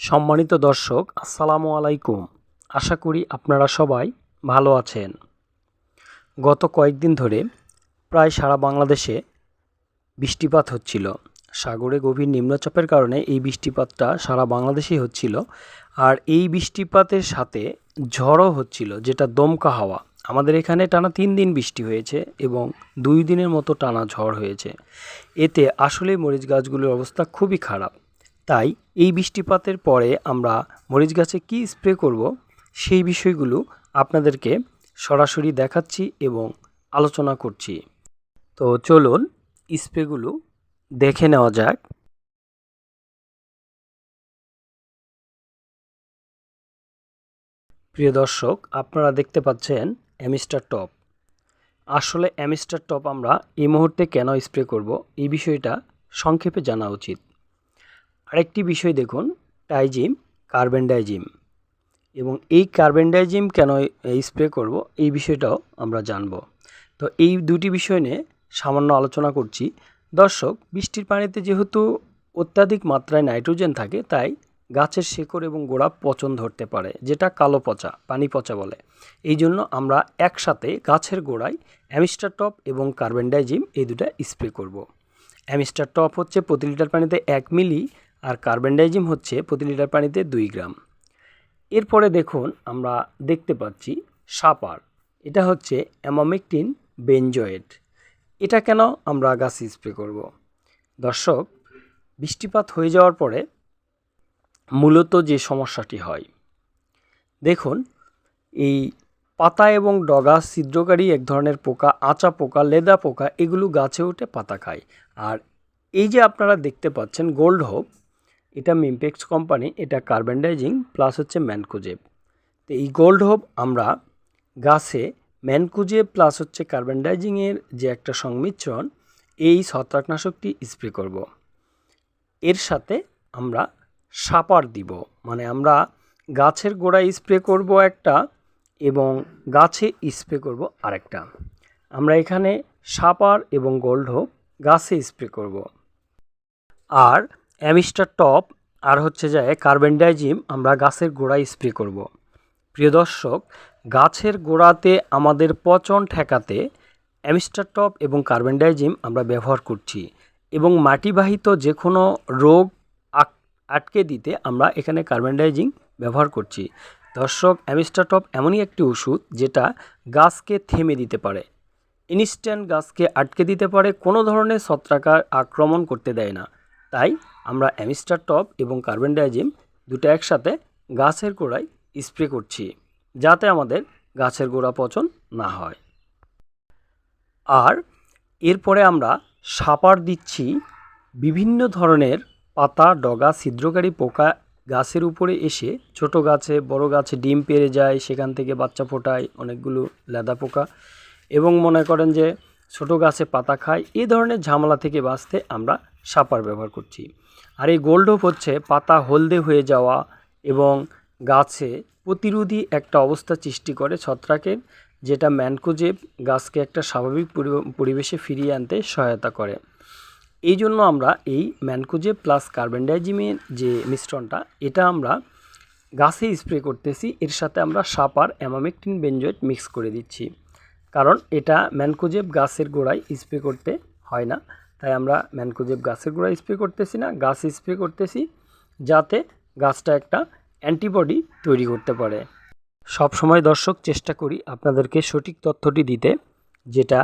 সম্মানিত দর্শক, আসসালামু আলাইকুম। আশা করি আপনারা সবাই ভালো আছেন। গত কয়েকদিন ধরে প্রায় সারা বাংলাদেশে বৃষ্টিপাত হচ্ছিল। সাগরে গভীর নিম্নচাপের কারণে এই বৃষ্টিপাতটা সারা বাংলাদেশেই হচ্ছিল। আর এই বৃষ্টিপাতের সাথে ঝড়ও হচ্ছিল, যেটা দমকা হাওয়া। আমাদের এখানে টানা তিন দিন বৃষ্টি হয়েছে এবং দুই দিনের মতো টানা ঝড় হয়েছে। এতে আসলে মরিচ গাছগুলোর অবস্থা খুবই খারাপ। তাই এই বৃষ্টিপাতের পরে আমরা মরিচ গাছে কী স্প্রে করব সেই বিষয়গুলো আপনাদেরকে সরাসরি দেখাচ্ছি এবং আলোচনা করছি। তো চলুন স্প্রেগুলো দেখে নেওয়া যাক। প্রিয় দর্শক, আপনারা দেখতে পাচ্ছেন অ্যামিস্টার টপ। আসলে অ্যামিস্টার টপ আমরা এই মুহূর্তে কেন স্প্রে করব এই বিষয়টা সংক্ষেপে জানা উচিত। আরেকটি বিষয় দেখুন, টাইজিম কার্বন ডাইজিম এবং এই কার্বন ডাইজিম কেন স্প্রে করব, এই বিষয়টাও আমরা জানব। তো এই দুটি বিষয় নিয়ে সামান্য আলোচনা করছি। দর্শক, বৃষ্টির পানিতে যেহেতু অত্যাধিক মাত্রায় নাইট্রোজেন থাকে, তাই গাছের শেকড় এবং গোড়া পচন ধরতে পারে, যেটা কালো পচা, পানি পচা বলে। এই জন্য আমরা একসাথে গাছের গোড়ায় অ্যামিস্টার টপ এবং কার্বেন্ডাইজিম এই দুটা স্প্রে করব। অ্যামিস্টার টপ হচ্ছে প্রতি লিটার পানিতে এক মিলি আর কার্বেন্ডাইজিম হচ্ছে প্রতি লিটার পানিতে দুই গ্রাম। এরপরে দেখুন আমরা দেখতে পাচ্ছি সাপার। এটা হচ্ছে অ্যামামেকটিন বেনজয়েড। এটা কেন আমরা গাছে স্প্রে করব? দর্শক, বৃষ্টিপাত হয়ে যাওয়ার পরে মূলত যে সমস্যাটি হয়, দেখুন, এই পাতা এবং ডগা ছিদ্রকারী এক ধরনের পোকা, আচা পোকা, লেদা পোকা, এগুলো গাছে উঠে পাতা খায়। আর এই যে আপনারা দেখতে পাচ্ছেন গোল্ড হোপ এটা মিমপেক্স কোম্পানি, এটা কার্বেন্ডাইজিং, প্লাস হচ্ছে ম্যানকোজেব। তো এই গোল্ড হোপ আমরা গাছে ম্যানকোজেব প্লাস হচ্ছে কার্বেন্ডাইজিংয়ের যে একটা সংমিশ্রণ, এই ছত্রাকনাশকটি স্প্রে করব। এর সাথে আমরা সাপার দিব মানে আমরা গাছের গোড়ায় স্প্রে করব একটা এবং গাছে স্প্রে করব আরেকটা। আমরা এখানে সাপার এবং গোল্ড হোপ গাছে স্প্রে করব। আর অ্যামিস্টার টপ আর হচ্ছে যায় কার্বেন্ডাইজিম আমরা গাছের গোড়ায় স্প্রে করব। প্রিয় দর্শক, গাছের গোড়াতে আমাদের পচন ঠেকাতে অ্যামিস্টার টপ এবং কার্বেন্ডাইজিম আমরা ব্যবহার করছি এবং মাটিবাহিত যে কোনো রোগ আটকে দিতে আমরা এখানে কার্বন কার্বেন্ডাইজিং ব্যবহার করছি। দর্শক, অ্যামিস্টার টপ এমনই একটি ওষুধ যেটা গাছকে থেমে দিতে পারে। ইনস্ট্যান্ট গাছকে আটকে দিতে পারে, কোনো ধরনের ছত্রাকার আক্রমণ করতে দেয় না। তাই আমরা অ্যামিস্টার টপ এবং কার্বন ডাইজিম দুটো একসাথে গাছের গোড়ায় স্প্রে করছি, যাতে আমাদের গাছের গোড়া পচন না হয়। আর এরপরে আমরা সাপার দিচ্ছি বিভিন্ন ধরনের পাতা, ডগা, ছিদ্রকারী পোকা গাছের উপরে এসে ছোট গাছে, বড় গাছে ডিম পেরে যায়, সেখান থেকে বাচ্চা ফোটায় অনেকগুলো লেদা পোকা। এবং মনে করেন যে ছোট গাছে পাতা খায় এই ধরনের ঝামেলা থেকে বাঁচতে আমরা সাপার ব্যবহার করছি। আর এই গোল্ডোপ হচ্ছে পাতা হলদে হয়ে যাওয়া এবং গাছে প্রতিরোধী একটা অবস্থা সৃষ্টি করে ছত্রাকের, যেটা ম্যানকোজেব গাছকে একটা স্বাভাবিক পরিবেশে ফিরিয়ে আনতে সহায়তা করে। এই জন্য আমরা এই ম্যানকোজেব প্লাস কার্বন ডাইজিমের যে মিশ্রণটা, এটা আমরা গাছে স্প্রে করতেছি। এর সাথে আমরা সাপার অ্যামামেকটিন বেঞ্জয়েট মিক্স করে দিচ্ছি। কারণ এটা ম্যানকোজেব গাছের গোড়ায় স্প্রে করতে হয় না। তাই আমরা ম্যানকোজেব গাছের গোড়ায় স্প্রে করতেছি না, গাছ স্প্রে করতেছি যাতে গাছটা একটা অ্যান্টিবডি তৈরি করতে পারে। সব সময় দর্শক, চেষ্টা করি আপনাদেরকে সঠিক তথ্যটি দিতে, যেটা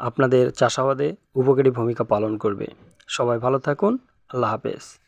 আপনাদের চাষাবাদে উপকারী ভূমিকা পালন করবে। সবাই ভালো থাকুন, আল্লাহ হাফেজ।